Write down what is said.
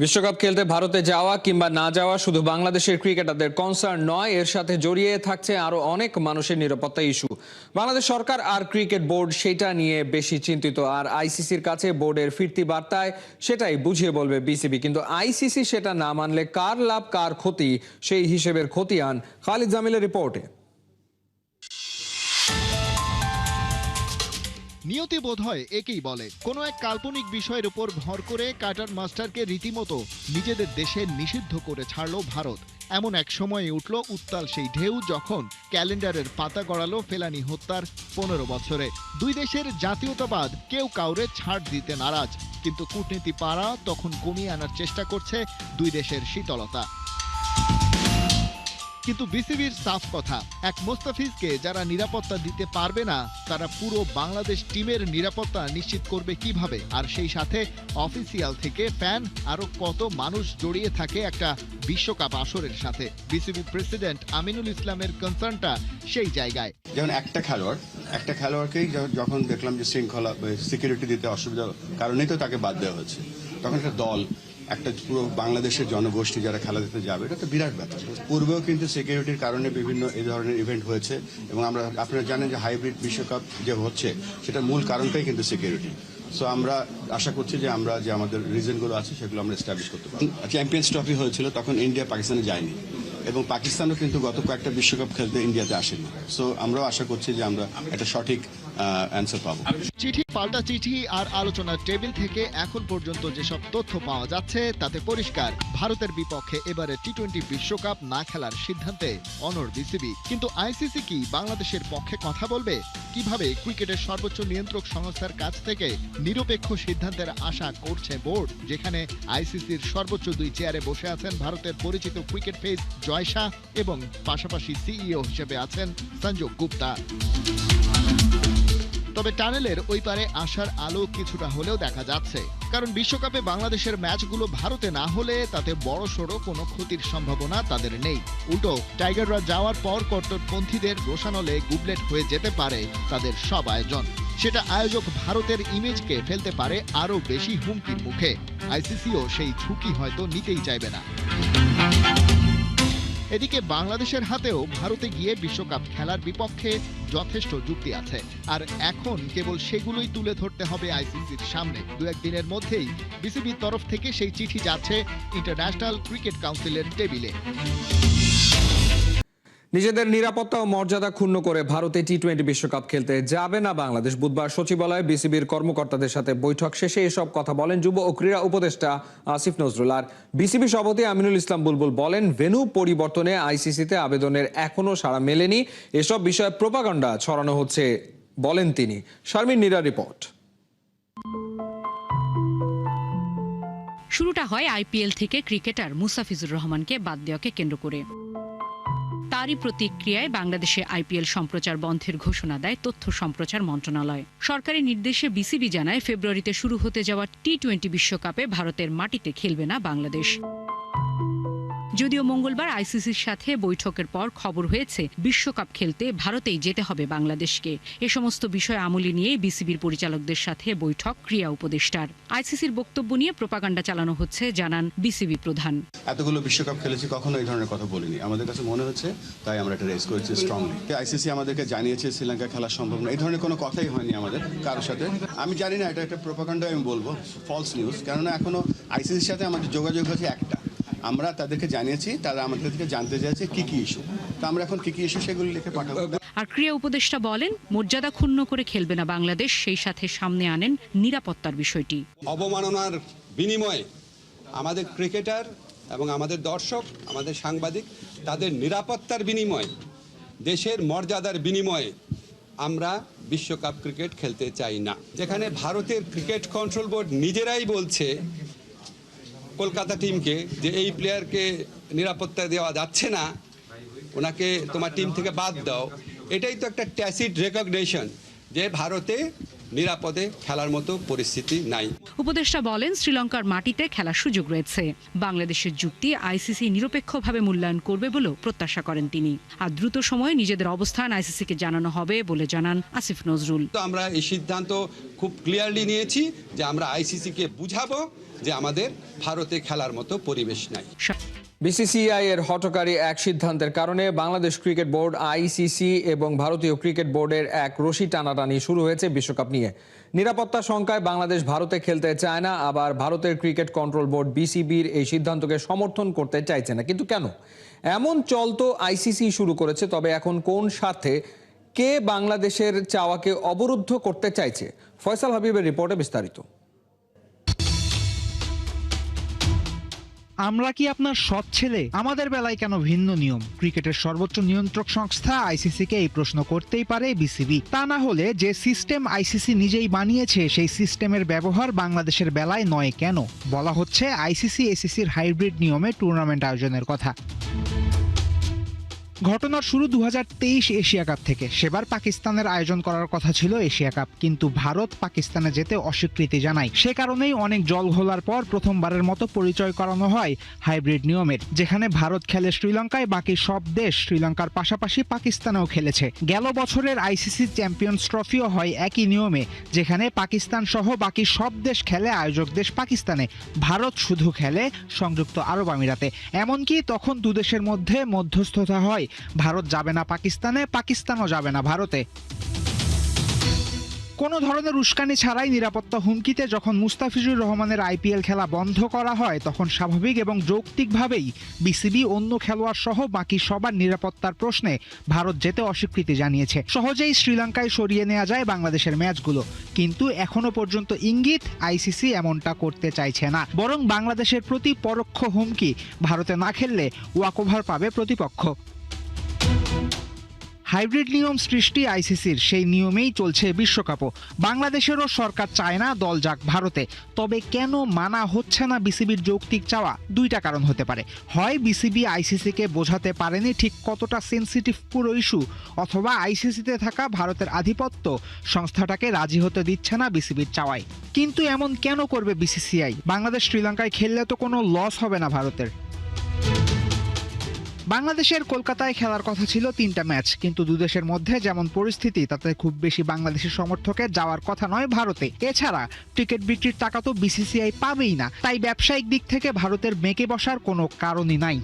বিশ্বকাপ খেলতে ভারতে যাওয়া কিংবা না যাওয়া শুধু বাংলাদেশের ক্রিকেটারদের কনসার্ন নয়, এর সাথে জড়িয়ে থাকছে আরও অনেক মানুষের নিরাপত্তা ইস্যু বাংলাদেশ সরকার আর ক্রিকেট বোর্ড সেটা নিয়ে বেশি চিন্তিত, আর আইসিসির কাছে বোর্ডের ফিরতি বার্তায় সেটাই বুঝিয়ে বলবে বিসিবি। কিন্তু আইসিসি সেটা না মানলে কার লাভ, কার ক্ষতি, সেই হিসেবের ক্ষতি খতিয়ান খালিদ জামিলের রিপোর্টে। নিয়তি বোধ হয় একেই বলে। কোনো এক কাল্পনিক বিষয়ের উপর ভর করে কাটার মাস্টারকে রীতিমতো নিজেদের দেশে নিষিদ্ধ করে ছাড়ল ভারত। এমন এক সময়ে উঠল উত্তাল সেই ঢেউ যখন ক্যালেন্ডারের পাতা গড়ালো ফেলানি হত্যার পনেরো বছরে। দুই দেশের জাতীয়তাবাদ কেউ কাউরে ছাড় দিতে নারাজ। কিন্তু কূটনীতি পাড়া তখন কমিয়ে আনার চেষ্টা করছে দুই দেশের শীতলতা। কিন্তু বিসিবির সাফ কথা। এক মোস্তাফিজকে যারা নিরাপত্তা দিতে পারবে না, তারা পুরো বাংলাদেশ টিমের নিরাপত্তা নিশ্চিত করবে কীভাবে? আর সেই সাথে অফিসিয়াল থেকে ফ্যান আরও কত মানুষ জড়িয়ে থাকে একটা বিশ্বকাপ আসরের সাথে? বিসিবি প্রেসিডেন্ট আমিনুল ইসলামের কনসার্নটা সেই জায়গায়। যেমন একটা খেলোয়াড়, একটা খেলোয়াড়কেই যখন দেখলাম যে শৃঙ্খলা সিকিউরিটি দিতে অসুবিধা, কারণেই তো তাকে বাদ দেওয়া হচ্ছে তখন একটা দল একটা পুরো বাংলাদেশের জনগোষ্ঠী যারা খেলা দেখতে যাবে, এটা তো বিরাট ব্যাপার। পূর্বেও কিন্তু সিকিউরিটির কারণে বিভিন্ন এই ধরনের ইভেন্ট হয়েছে এবং আমরা, আপনারা জানেন যে হাইব্রিড বিশ্বকাপ যে হচ্ছে, সেটার মূল কারণটাই কিন্তু সিকিউরিটি সো আমরা আশা করছি যে আমরা যে আমাদের রিজনগুলো আছে, সেগুলো আমরা এস্টাবলিশ করতে পারি চ্যাম্পিয়ন্স ট্রফি হয়েছিল, তখন ইন্ডিয়া পাকিস্তানে যায়নি। এবং পাকিস্তানও কিন্তু গত কয়েকটা বিশ্বকাপ খেলতে ইন্ডিয়াতে আসেনি। সো আমরাও আশা করছি যে আমরা একটা সঠিক অ্যান্সার পাবো। চিঠি, পাল্টা চিঠি আর আলোচনার টেবিল থেকে এখন পর্যন্ত যেসব তথ্য পাওয়া যাচ্ছে, তাতে পরিষ্কার। ভারতের বিপক্ষে এবারে টি টোয়েন্টি বিশ্বকাপ না খেলার সিদ্ধান্তে অনর বিসিবি। কিন্তু আইসিসি কি বাংলাদেশের পক্ষে কথা বলবে? কীভাবে ক্রিকেটের সর্বোচ্চ নিয়ন্ত্রক সংস্থার কাছ থেকে নিরপেক্ষ সিদ্ধান্তের আশা করছে বোর্ড? যেখানে আইসিসির সর্বোচ্চ দুই চেয়ারে বসে আছেন ভারতের পরিচিত ক্রিকেট ফেস জয় শাহ এবং পাশাপাশি সিইও হিসেবে আছেন সঞ্জয় গুপ্তা। তবে টানেলের ওই পারে আসার আলো কিছুটা হলেও দেখা যাচ্ছে। কারণ বিশ্বকাপে বাংলাদেশের ম্যাচগুলো ভারতে না হলে তাতে বড় সড়ো কোনো ক্ষতির সম্ভাবনা তাদের নেই। উল্টো, টাইগাররা যাওয়ার পর কট্টরপন্থীদের রোশানলে গুবলেট হয়ে যেতে পারে তাদের সব আয়োজন। সেটা আয়োজক ভারতের ইমেজকে ফেলতে পারে আরও বেশি হুমকির মুখে। আইসিসিও সেই ঝুঁকি হয়তো নিতেই চাইবে না। এদিকে বাংলাদেশের হাতেও ভারতে গিয়ে বিশ্বকাপ খেলার বিপক্ষে যথেষ্ট যুক্তি আছে। আর এখন কেবল সেগুলোই তুলে ধরতে হবে আইসিসির সামনে। দু একদিনের মধ্যেই বিসিবির তরফ থেকে সেই চিঠি যাচ্ছে ইন্টারন্যাশনাল ক্রিকেট কাউন্সিলের টেবিলে। নিজেদের নিরাপত্তা ও মর্যাদা ক্ষুণ্ণ করে ভারতে টি টোয়েন্টি বিশ্বকাপ খেলতে যাবে না বাংলাদেশ। বুধবার সচিবালয়ে বিসিবির কর্মকর্তাদের সাথে বৈঠক শেষে এসব কথা বলেন যুব ও ক্রীড়া উপদেষ্টা আসিফ নজরুল। আর বিসিবি সভাপতি আমিনুল ইসলাম বুলবুল বলেন ভেনু পরিবর্তনে আইসিসিতে আবেদনের এখনও সাড়া মেলেনি। এসব বিষয়ে প্রোপাগান্ডা ছড়ানো হচ্ছে, বলেন তিনি। শারমিন নীরা রিপোর্ট। শুরুটা হয় আইপিএল থেকে ক্রিকেটার মুসাফিজুর রহমানকে বাদ দেওয়াকে কেন্দ্র করে। তারই প্রতিক্রিয়ায় বাংলাদেশে আইপিএল সম্প্রচার বন্ধের ঘোষণা দেয় তথ্য সম্প্রচার মন্ত্রণালয়। সরকারি নির্দেশে বিসিবি জানায়, ফেব্রুয়ারিতে শুরু হতে যাওয়া টি টোয়েন্টি বিশ্বকাপে ভারতের মাটিতে খেলবে না বাংলাদেশ। যদিও মঙ্গলবার আইসিসির সাথে বৈঠকের পর খবর হয়েছে, বিশ্বকাপ খেলতে ভারতেই যেতে হবে বাংলাদেশকে। এ সমস্ত বিষয় আমলি নিয়ে বিসিবির পরিচালকদের সাথে বৈঠক ক্রিয়া উপদেষ্টার। আইসিসির বক্তব্য নিয়ে প্রপাগান্ডা চালানো হচ্ছে, জানান বিসিবি প্রধান। এতগুলো বিশ্বকাপ খেলেছি, কখনো এই ধরনের কথা বলিনি। আমাদের কাছে মনে হচ্ছে তাই আমরা এটা রেস করেছি স্ট্রংলি আইসিসি আমাদেরকে জানিয়েছে, শ্রীলঙ্কা খেলা সম্ভব না এই ধরনের কোনো কথাই হয়নি আমাদের কারোর সাথে। আমি জানি না এটা একটা প্রোপাগান্ডা আমি বলব ফলস নিউজ কেননা এখনও আইসিসির সাথে আমাদের যোগাযোগ হয়েছে একটা। আমরা তাদেরকে জানিয়েছি তারা আমাদের থেকে জানতে চাইছে কি কি ইস্যু তো আমরা এখন কি কি ইস্যু সেগুলো লিখে পাঠাবো। আর ক্রিয়া উপদেষ্টা বলেন মর্যাদা ক্ষুণ্ণ করে খেলবে না বাংলাদেশ সেই সাথে সামনে আনেন নিরাপত্তার বিষয়টি। অবমাননার বিনিময়ে আমাদের ক্রিকেটার এবং আমাদের দর্শক আমাদের সাংবাদিক তাদের নিরাপত্তার বিনিময়ে দেশের মর্যাদার বিনিময়ে আমরা বিশ্বকাপ ক্রিকেট খেলতে চাই না। যেখানে ভারতের ক্রিকেট কন্ট্রোল বোর্ড নিজেরাই বলছে কলকাতা টিমকে যে এই প্লেয়ারকে নিরাপত্তা দেওয়া যাচ্ছে না, ওনাকে তোমার টিম থেকে বাদ দাও। এটাই তো একটা ট্যাসিড রেকগনেশন যে ভারতে নিরাপদে খেলার মতো পরিস্থিতি নাই। উপদেষ্টা বলেন শ্রীলঙ্কার মাটিতে খেলার সুযোগ রয়েছে। বাংলাদেশের যুক্তি আইসিসি নিরপেক্ষভাবে মূল্যায়ন করবে বলেও প্রত্যাশা করেন তিনি। আর দ্রুত সময়ে নিজেদের অবস্থান আইসিসিকে জানানো হবে বলে জানান আসিফ নজরুল। তো আমরা এই সিদ্ধান্ত খুব ক্লিয়ারলি নিয়েছি যে আমরা আইসিসিকে বুঝাবো যে আমাদের ভারতে খেলার মতো পরিবেশ নাই। বিসিসিআই এর হটকারী এক সিদ্ধান্তের কারণে বাংলাদেশ ক্রিকেট বোর্ড আইসিসি এবং ভারতীয় ক্রিকেট বোর্ডের এক রশি টানাটানি শুরু হয়েছে বিশ্বকাপ নিয়ে। নিরাপত্তা শঙ্কায় বাংলাদেশ ভারতে খেলতে চায় না, আবার ভারতের ক্রিকেট কন্ট্রোল বোর্ড বিসিবির এই সিদ্ধান্তকে সমর্থন করতে চাইছে না। কিন্তু কেন? এমন চল তো আইসিসি শুরু করেছে, তবে এখন কোন স্বার্থে? কে বাংলাদেশের চাওয়াকে অবরুদ্ধ করতে চাইছে? ফয়সাল হাবিবের রিপোর্টে বিস্তারিত। আমরা কি আপনার সৎ ছেলে? আমাদের বেলায় কেন ভিন্ন নিয়ম? ক্রিকেটের সর্বোচ্চ নিয়ন্ত্রক সংস্থা আইসিসি কে এই প্রশ্ন করতেই পারে বিসিবি। তা না হলে যে সিস্টেম আইসিসি নিজেই বানিয়েছে, সেই সিস্টেমের ব্যবহার বাংলাদেশের বেলায় নয় কেন? বলা হচ্ছে আইসিসি এসিসির হাইব্রিড নিয়মে টুর্নামেন্ট আয়োজনের কথা। ঘটনার শুরু দু হাজার তেইশ এশিয়া কাপ থেকে। সেবার পাকিস্তানের আয়োজন করার কথা ছিল এশিয়া কাপ, কিন্তু ভারত পাকিস্তানে যেতে অস্বীকৃতি জানায়। সে কারণেই অনেক জল ঘোলার পর প্রথমবারের মতো পরিচয় করানো হয় হাইব্রিড নিয়মের, যেখানে ভারত খেলে শ্রীলঙ্কায়, বাকি সব দেশ শ্রীলঙ্কার পাশাপাশি পাকিস্তানেও খেলেছে। গেল বছরের আইসিসি চ্যাম্পিয়ন্স ট্রফিও হয় একই নিয়মে, যেখানে পাকিস্তান সহ বাকি সব দেশ খেলে আয়োজক দেশ পাকিস্তানে, ভারত শুধু খেলে সংযুক্ত আরব আমিরাতে। এমনকি তখন দুদেশের মধ্যে মধ্যস্থতা হয় ভারত যাবে না পাকিস্তানে, পাকিস্তানও যাবে না ভারতে। কোনো ধরনের উস্কানি ছাড়াই নিরাপত্তা হুমকিতে যখন মুস্তাফিজুর রহমানের আইপিএল খেলা বন্ধ করা হয়, তখন স্বাভাবিক এবং যৌক্তিকভাবেই বিসিবি অন্য খেলোয়াড় সহ বাকি সবার নিরাপত্তার প্রশ্নে ভারত যেতে অস্বীকৃতি জানিয়েছে। সহজেই শ্রীলঙ্কায় সরিয়ে নেওয়া যায় বাংলাদেশের ম্যাচগুলো। কিন্তু এখনও পর্যন্ত ইঙ্গিত আইসিসি এমনটা করতে চাইছে না। বরং বাংলাদেশের প্রতি পরোক্ষ হুমকি ভারতে না খেললে ওয়াকওভার পাবে প্রতিপক্ষ। হাইব্রিড নিয়ম সৃষ্টি আইসিসির সেই নিয়মেই চলছে বিশ্বকাপও। বাংলাদেশেরও সরকার চায় না দল যাক ভারতে। তবে কেন মানা হচ্ছে না বিসিবির যৌক্তিক চাওয়া? দুইটা কারণ হতে পারে। হয় বিসিবি আইসিসিকে বোঝাতে পারেনি ঠিক কতটা সেনসিটিভ পুরো ইস্যু, অথবা আইসিসিতে থাকা ভারতের আধিপত্য সংস্থাটাকে রাজি হতে দিচ্ছে না বিসিবির চাওয়ায়। কিন্তু এমন কেন করবে বিসিসিআই? বাংলাদেশ শ্রীলঙ্কায় খেললে তো কোনো লস হবে না ভারতের। বাংলাদেশের কলকাতায় খেলার কথা ছিল তিনটা ম্যাচ, কিন্তু দুদেশের মধ্যে যেমন পরিস্থিতি, তাতে খুব বেশি বাংলাদেশের সমর্থকে যাওয়ার কথা নয় ভারতে। এছাড়া, টিকিট বিক্রির টাকা তো বিসিসিআই পাবেই না, তাই ব্যবসায়িক দিক থেকে ভারতের মেকে বসার কোনো কারণই নাই।